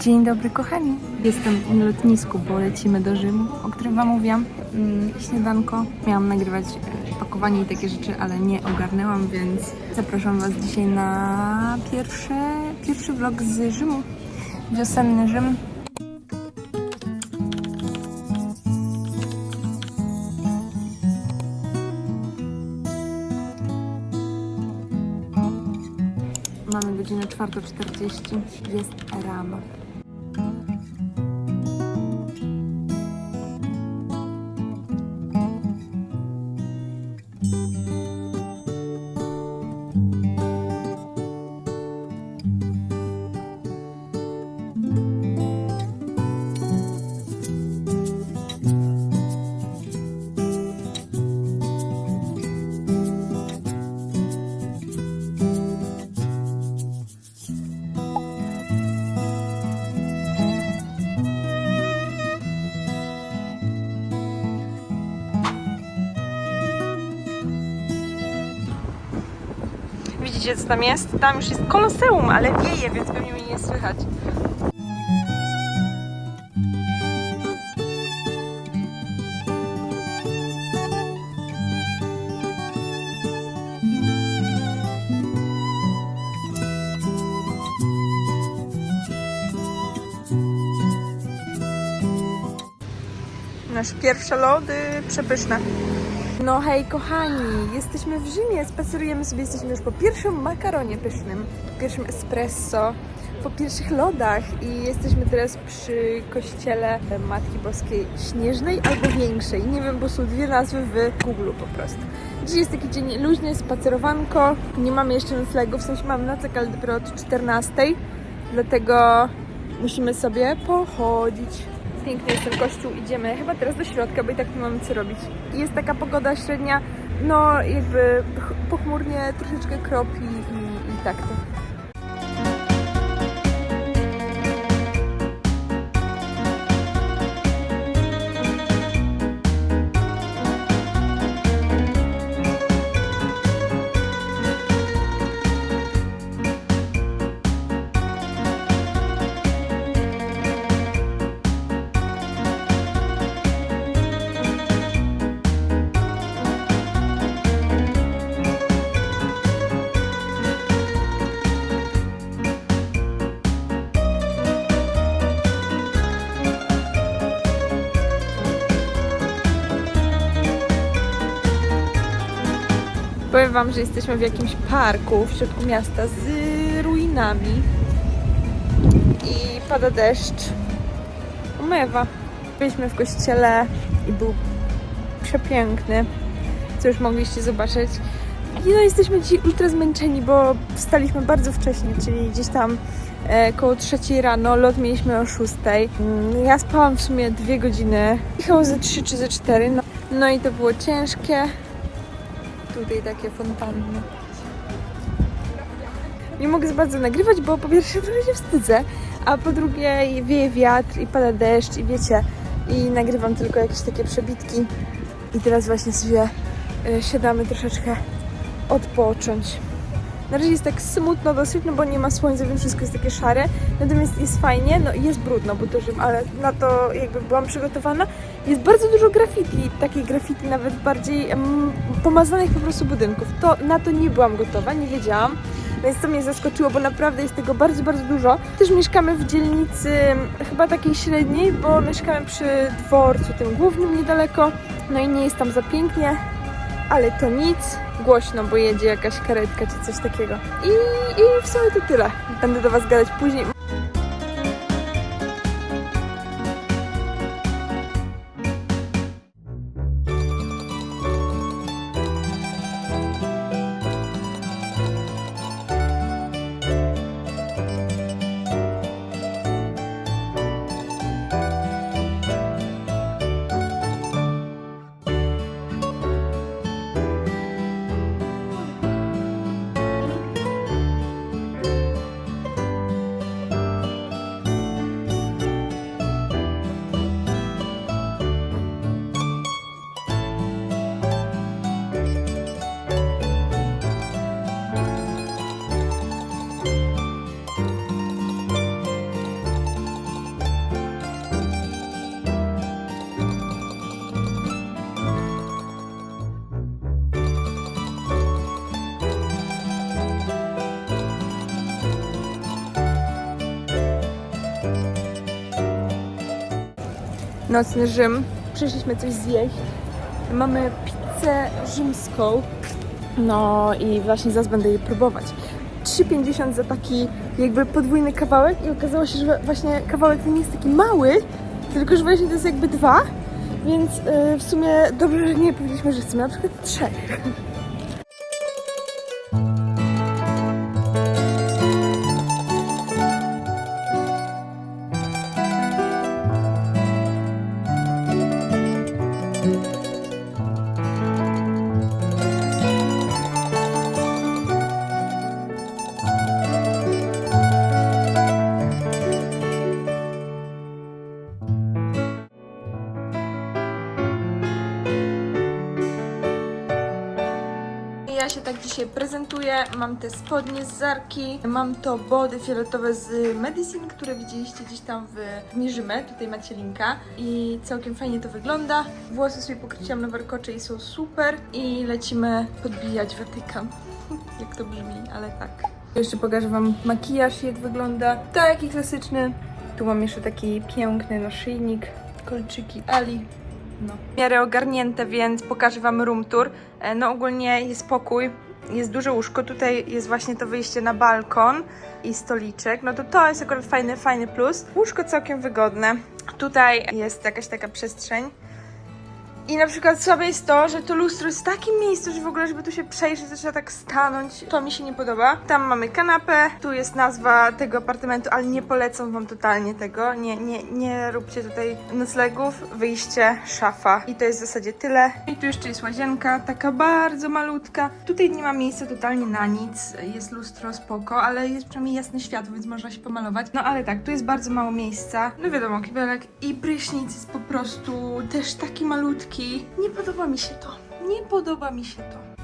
Dzień dobry kochani. Jestem na lotnisku, bo lecimy do Rzymu, o którym Wam mówiłam. Mm, śniadanko. Miałam nagrywać e, pakowanie i takie rzeczy, ale nie ogarnęłam, więc zapraszam Was dzisiaj na pierwsze, pierwszy vlog z Rzymu. Wiosenny Rzym. Mamy godzinę 4.40. Jest rano. Widzicie, co tam jest? Tam już jest koloseum, ale wieje, więc pewnie mnie nie słychać. Nasze pierwsze lody przepyszne. No hej kochani, jesteśmy w Rzymie, spacerujemy sobie, jesteśmy już po pierwszym makaronie pysznym, po pierwszym espresso, po pierwszych lodach i jesteśmy teraz przy kościele Matki Boskiej Śnieżnej albo Większej. Nie wiem, bo są dwie nazwy w Google po prostu. Dziś jest taki dzień luźny, spacerowanko, nie mamy jeszcze noclegu, w sensie mamy nocleg, ale dopiero od 14, dlatego musimy sobie pochodzić. Piękny jest ten kościół, idziemy chyba teraz do środka, bo i tak nie mamy co robić. Jest taka pogoda średnia, no jakby ch- pochmurnie, troszeczkę kropi i, i tak to. Powiem Wam, że jesteśmy w jakimś parku w środku miasta z ruinami i pada deszcz. Umewa. Byliśmy w kościele i był przepiękny, co już mogliście zobaczyć. I no jesteśmy dzisiaj ultra zmęczeni, bo wstaliśmy bardzo wcześnie, czyli gdzieś tam e, koło trzeciej rano, lot mieliśmy o szóstej. Mm, Ja spałam w sumie dwie godziny, chyba ze trzy czy ze cztery, no, no i to było ciężkie. Tutaj takie fontanny. Nie mogę za bardzo nagrywać, bo po pierwsze trochę się wstydzę, a po drugie wieje wiatr i pada deszcz i wiecie, i nagrywam tylko jakieś takie przebitki. I teraz właśnie sobie y, siadamy troszeczkę odpocząć. Na razie jest tak smutno dosyć, no bo nie ma słońca, więc wszystko jest takie szare. Natomiast jest fajnie, no jest brudno, bo Rzym, ale na to jakby byłam przygotowana. Jest bardzo dużo graffiti, takich graffiti nawet bardziej em, pomazanych po prostu budynków. To, na to nie byłam gotowa, nie wiedziałam. Więc to mnie zaskoczyło, bo naprawdę jest tego bardzo, bardzo dużo. Też mieszkamy w dzielnicy chyba takiej średniej, bo mieszkamy przy dworcu tym głównym niedaleko. No i nie jest tam za pięknie, ale to nic. Głośno, bo jedzie jakaś karetka czy coś takiego. I, I w sumie to tyle. Będę do Was gadać później. Nocny Rzym. Przyszliśmy coś zjeść. Mamy pizzę rzymską. No i właśnie zaraz będę jej próbować. 3,50 za taki jakby podwójny kawałek i okazało się, że właśnie kawałek ten jest taki mały, tylko że właśnie to jest jakby dwa, więc yy, w sumie dobrze, że nie powiedzieliśmy, że chcemy na przykład trzech. Się tak dzisiaj prezentuję. Mam te spodnie z Zarki, mam to body fioletowe z Medicine, które widzieliście gdzieś tam w Mierzymy. Tutaj macie linka i całkiem fajnie to wygląda. Włosy sobie pokryciłam na warkocze i są super i lecimy podbijać Watykan. jak to brzmi, ale tak. Jeszcze pokażę Wam makijaż, jak wygląda. Taki klasyczny. Tu mam jeszcze taki piękny naszyjnik, kolczyki Ali. No. W miarę ogarnięte, więc pokażę Wam room tour. E, No ogólnie jest pokój, jest duże łóżko, tutaj jest właśnie to wyjście na balkon i stoliczek. No to to jest akurat fajny, fajny plus. Łóżko całkiem wygodne. Tutaj jest jakaś taka przestrzeń. I na przykład słabe jest to, że to lustro jest w takim miejscu, że w ogóle, żeby tu się przejrzeć, trzeba tak stanąć. To mi się nie podoba. Tam mamy kanapę, tu jest nazwa tego apartamentu, ale nie polecam wam totalnie tego. Nie, nie, nie róbcie tutaj noclegów. Wyjście, szafa. I to jest w zasadzie tyle. I tu jeszcze jest łazienka, taka bardzo malutka. Tutaj nie ma miejsca totalnie na nic. Jest lustro spoko, ale jest przynajmniej jasne światło, więc można się pomalować. No ale tak, tu jest bardzo mało miejsca. No wiadomo, kibelek i prysznic jest po prostu też taki malutki. Nie podoba mi się to. Nie podoba mi się to.